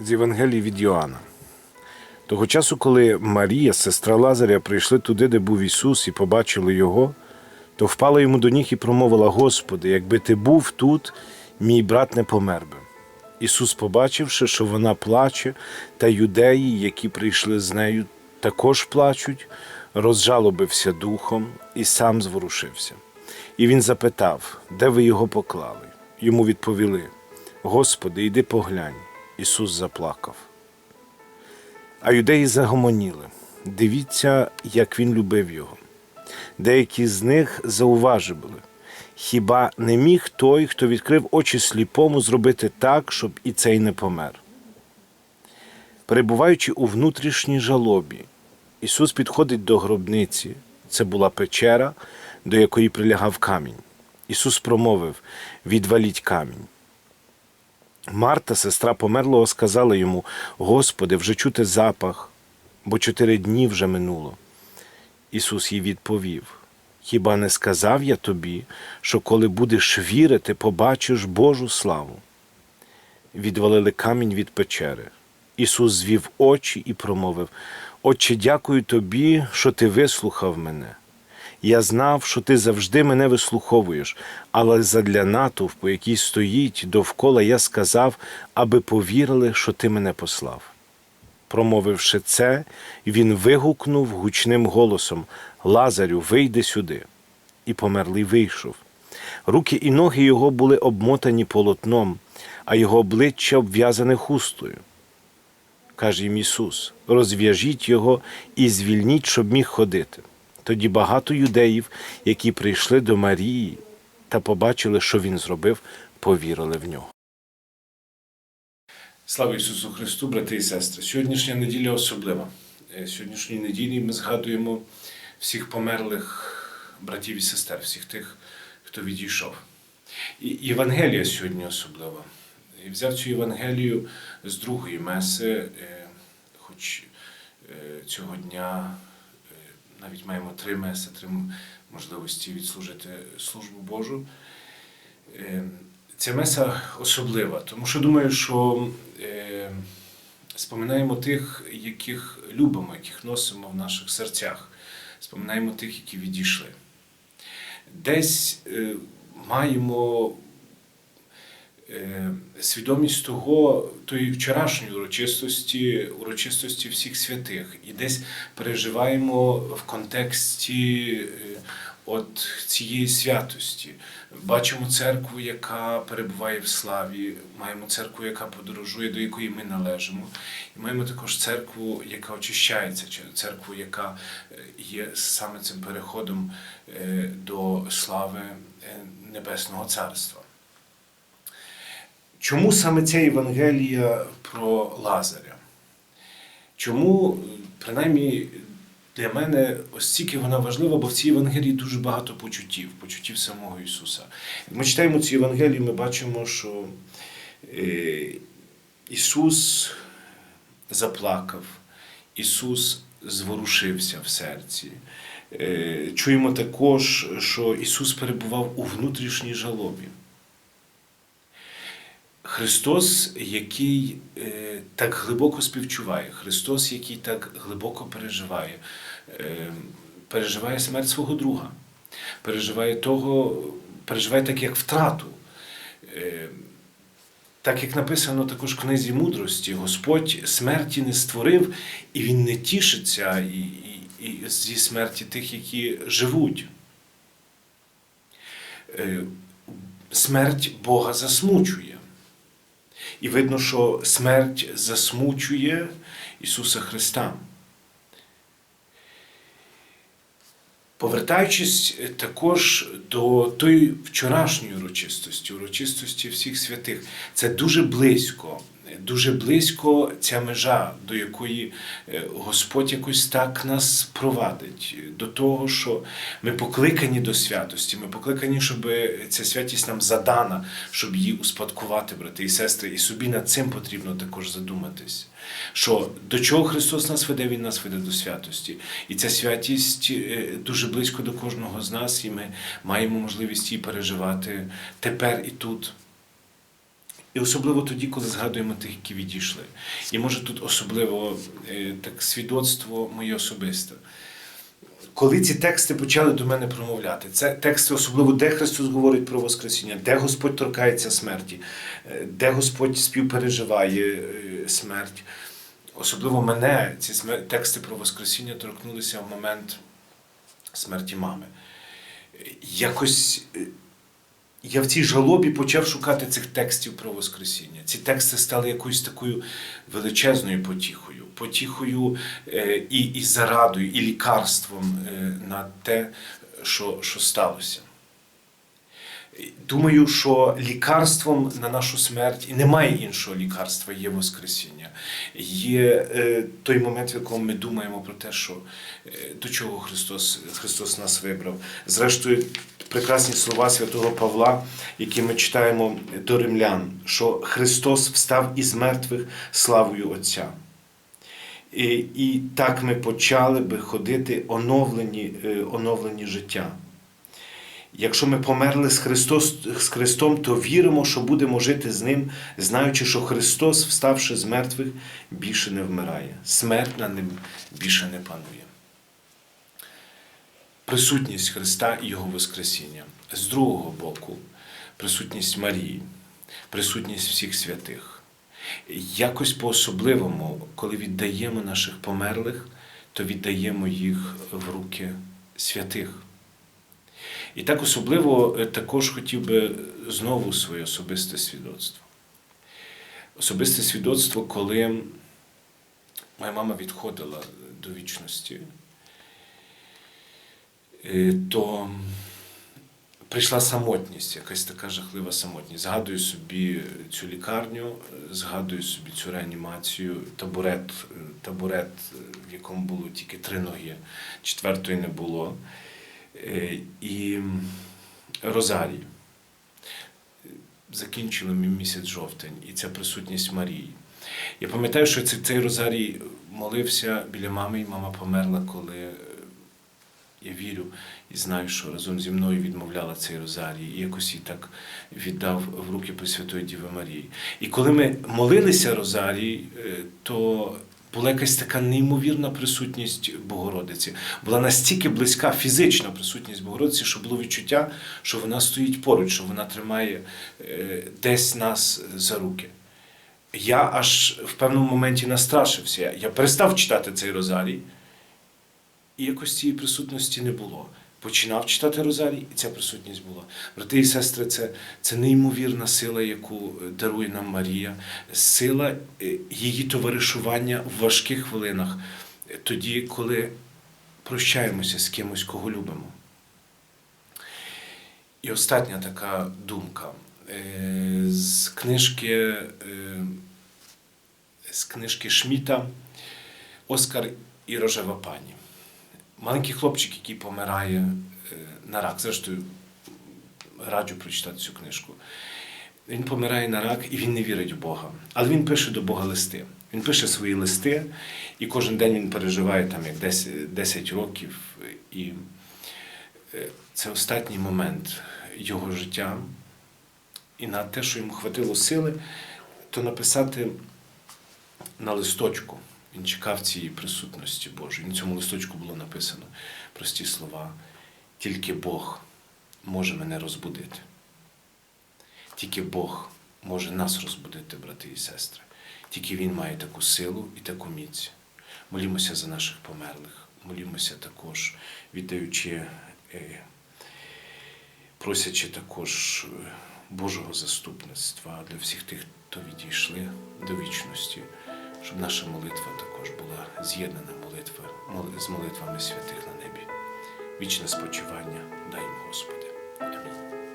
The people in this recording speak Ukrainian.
з Євангелії від Йоанна. Того часу, коли Марія, сестра Лазаря, прийшли туди, де був Ісус, і побачили його, то впала йому до ніг і промовила: Господи, якби ти був тут, мій брат не помер би. Ісус, побачивши, що вона плаче, та юдеї, які прийшли з нею, також плачуть, розжалобився духом і сам зворушився. І він запитав, де ви його поклали? Йому відповіли: Господи, йди поглянь. Ісус заплакав. А юдеї загомоніли. Дивіться, як він любив його. Деякі з них зауважували. Хіба не міг той, хто відкрив очі сліпому, зробити так, щоб і цей не помер? Перебуваючи у внутрішній жалобі, Ісус підходить до гробниці. Це була печера, до якої прилягав камінь. Ісус промовив: Відваліть камінь. Марта, сестра померлого, сказала йому: Господи, вже чути запах, бо чотири дні вже минуло. Ісус їй відповів: Хіба не сказав я тобі, що коли будеш вірити, побачиш Божу славу? Відвалили камінь від печери. Ісус звів очі і промовив: Отче, дякую тобі, що ти вислухав мене. Я знав, що ти завжди мене вислуховуєш, але задля натовпу, який стоїть довкола, я сказав, аби повірили, що ти мене послав. Промовивши це, він вигукнув гучним голосом Лазарю, вийди сюди. І померлий вийшов. Руки і ноги його були обмотані полотном, а його обличчя обв'язане хустою. Каже їм Ісус: розв'яжіть його і звільніть, щоб міг ходити. Тоді багато юдеїв, які прийшли до Марії та побачили, що він зробив, повірили в нього. Слава Ісусу Христу, брати і сестри! Сьогоднішня неділя особлива. Е, Сьогоднішній неділі ми згадуємо всіх померлих братів і сестер, всіх тих, хто відійшов. І Євангелія сьогодні особлива. І взяв цю Євангелію з другої меси, е, хоч е, цього дня навіть маємо три меси, три можливості відслужити службу Божу. Е, Ця меса особлива, тому що думаю, що е, споминаємо тих, яких любимо, яких носимо в наших серцях, споминаємо тих, які відійшли. Десь е, маємо свідомість того, тої вчорашньої урочистості, урочистості всіх святих, і десь переживаємо в контексті е, от цієї святості. Бачимо церкву, яка перебуває в славі, маємо церкву, яка подорожує, до якої ми належимо. І маємо також церкву, яка очищається, церкву, яка е, є саме цим переходом е, до слави е, Небесного Царства. Чому саме ця Євангелія про Лазаря? Чому, принаймні, для мене ось стільки вона важлива, бо в цій Євангелії дуже багато почуттів, почуттів самого Ісуса. Ми читаємо цю Євангелію, ми бачимо, що е, Ісус заплакав, Ісус зворушився в серці. Е, Чуємо також, що Ісус перебував у внутрішній жалобі. Христос, який е, так глибоко співчуває, Христос, який так глибоко переживає, е, переживає смерть свого друга, переживає того, переживає так, як втрату. Е, так як написано також в книзі мудрості, Господь смерті не створив, і Він не тішиться і, і, і зі смерті тих, які живуть. Смерть Бога засмучує. І видно, що смерть засмучує Ісуса Христа. Повертаючись також до тої вчорашньої урочистості, урочистості всіх святих, це дуже близько, дуже близько ця межа, до якої е, Господь якось так нас провадить, до того, що ми покликані до святості, ми покликані, щоб ця святість нам задана, щоб її успадкувати, брати і сестри, і собі над цим потрібно також задуматись. Що до чого Христос нас веде, Він нас веде до святості. І ця святість е, дуже близько до кожного з нас, і ми маємо можливість її переживати тепер і тут. І особливо тоді, коли згадуємо тих, які відійшли. І може тут особливо е, так свідоцтво моє особисте. Коли ці тексти почали до мене промовляти, це тексти, особливо де Христос говорить про Воскресіння, де Господь торкається смерті, е, де Господь співпереживає е, смерть. Особливо мене ці тексти про Воскресіння торкнулися в момент смерті мами. Якось я в цій жалобі почав шукати цих текстів про Воскресіння. Ці тексти стали якоюсь такою величезною потіхою, потіхою е, і, і зарадою, і лікарством е, на те, що, що сталося. Думаю, що лікарством на нашу смерть і немає іншого лікарства, є Воскресіння. Є е, той момент, в якому ми думаємо про те, що е, до чого Христос, Христос нас вибрав. Зрештою, прекрасні слова святого Павла, які ми читаємо до римлян, що Христос встав із мертвих славою Отця. І, і так ми почали би ходити оновлені, е, оновлені життя. Якщо ми померли з, Христос, з Христом, то віримо, що будемо жити з Ним, знаючи, що Христос, вставши з мертвих, більше не вмирає. Смерть над ним більше не панує. Присутність Христа і Його Воскресіння. З другого боку, присутність Марії, присутність всіх святих. Якось по-особливому, коли віддаємо наших померлих, то віддаємо їх в руки святих. І так особливо е, також хотів би знову своє особисте свідоцтво. Особисте свідоцтво, коли моя мама відходила до вічності, то прийшла самотність, якась така жахлива самотність. Згадую собі цю лікарню, згадую собі цю реанімацію, табурет, е, табурет, е, в якому було тільки три ноги, четвертої не було. Е, І Розарій. Закінчили ми місяць жовтень, і ця присутність Марії. Я пам'ятаю, що цей, Розарій молився біля мами, і мама померла, коли е, я вірю і знаю, що разом зі мною відмовляла цей Розарій, і якось її так віддав в руки Пресвятої Діви Марії. І коли ми молилися Розарій, е, то була якась така неймовірна присутність Богородиці. Була настільки близька фізична присутність Богородиці, що було відчуття, що вона стоїть поруч, що вона тримає е, десь нас за руки. Я аж в певному моменті настрашився. Я перестав читати цей розарій, і якось цієї присутності не було. Починав читати Розарій, і ця присутність була. Брати і сестри, це, це неймовірна сила, яку дарує нам Марія, сила е, її товаришування в важких хвилинах, е, тоді, коли прощаємося з кимось, кого любимо. І остання така думка Е, з книжки, е, з книжки Шміта Оскар і рожева пані. Маленький хлопчик, який помирає е, на рак. Зрештою, раджу прочитати цю книжку. Він помирає на рак і він не вірить в Бога. Але він пише до Бога листи. Він пише свої листи, і кожен день він переживає там як 10, 10 років. І е, це останній момент його життя. І на те, що йому хватило сили, то написати на листочку. Він чекав цієї присутності Божої. На цьому листочку було написано прості слова. Тільки Бог може мене розбудити. Тільки Бог може нас розбудити, брати і сестри. Тільки Він має таку силу і таку міць. Молімося за наших померлих, молімося також, віддаючи, е, просячи також е, Божого заступництва для всіх тих, хто відійшли до вічності, щоб наша молитва також була з'єднана молитва з молитвами святих на небі. Вічне спочивання дай їм, Господи. Амінь.